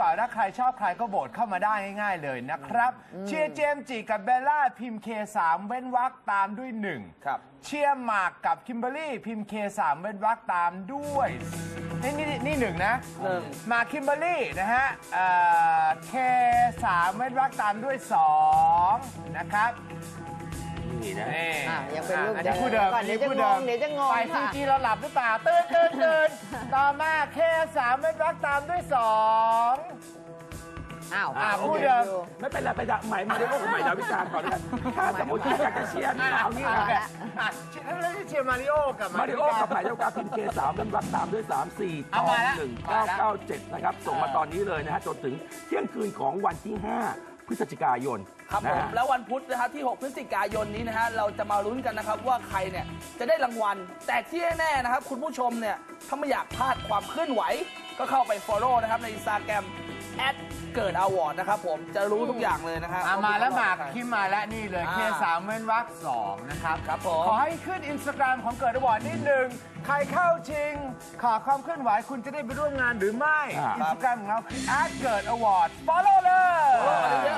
กว่าถ้าใครชอบใครก็โหวตเข้ามาได้ง่ายๆเลยนะครับ เชียร์เจมส์จีกับเบลล่าพิมพ์ K3 เว้นวรรคตามด้วย1ครับ เชียร์หมากกับคิมเบอร์รี่พิมพ์ K3 เว้นวรรคตามด้วยนี่นี่นี่หนึ่งนะหนึ่ง หมากคิมเบอร์รี่นะฮะเอ่อ K3 เว้นวรรคตามด้วย2นะครับนี่นะ นี่อะยังเป็นรูปอันนี้ผู้เดิมก่อนเดี๋ยวจะผู้งงเดี๋ยวจะงงไปซีค่ะจีเราหลับหรือเปล่าตื่นตื่นตื่นต่อมาเคสามเว้นวรรคตามด้วยสองอ้าว อะโอผู้เค เดิมดูไม่เป็นไรไปดะใหม่มาเดี๋ยวก็ใหม่ดาวิกาก่อนแล้วกันถ้าสมมติที่อยากจะเชียร์นี่เอานี่เอานะละ อะแล้วที่เชียร์มาริโอกับมาริโอกับใหม่ดาวิกาพิมพ์เคสามเป็นรักตามด้วย3 4เอาต่อมาละหนึ่งมาเก้าละเก้าเจ็ดนะครับ ส่งมาตอนนี้เลยนะฮะจนถึงเที่ยงคืนของวันที่5 พฤศจิกายนครับผนะมฮะ แล้ววันพุธนะฮะที่ 6 พฤศจิกายนนี้นะฮะเราจะมาลุ้นกันนะครับว่าใครเนี่ยจะได้รางวัล แต่ที่แน่ๆนะครับ คุณผู้ชมเนี่ยถ้าไม่อยากพลาดความเคลื่อนไหว ก็เข้าไป Follow นะครับใน Instagram แอดเกิดอวอร์ดนะครับผมจะรู้ทุกอย่างเลยนะครับ อะมาแล้วหมากใครคิมมาแล้วนี่เลยอ่าเคสามเว้นวรรคสองนะครับ ครับผม ขอให้ขึ้นอินสตาแกรมของเกิดอวอร์ดนิดหนึ่งใครเข้าจริง ขอความเคลื่อนไหวคุณจะได้ไปร่วมงานหรือไม่ อ่า อินสตาแกรมของเราคือ@เกิดอวอร์ด follow เลย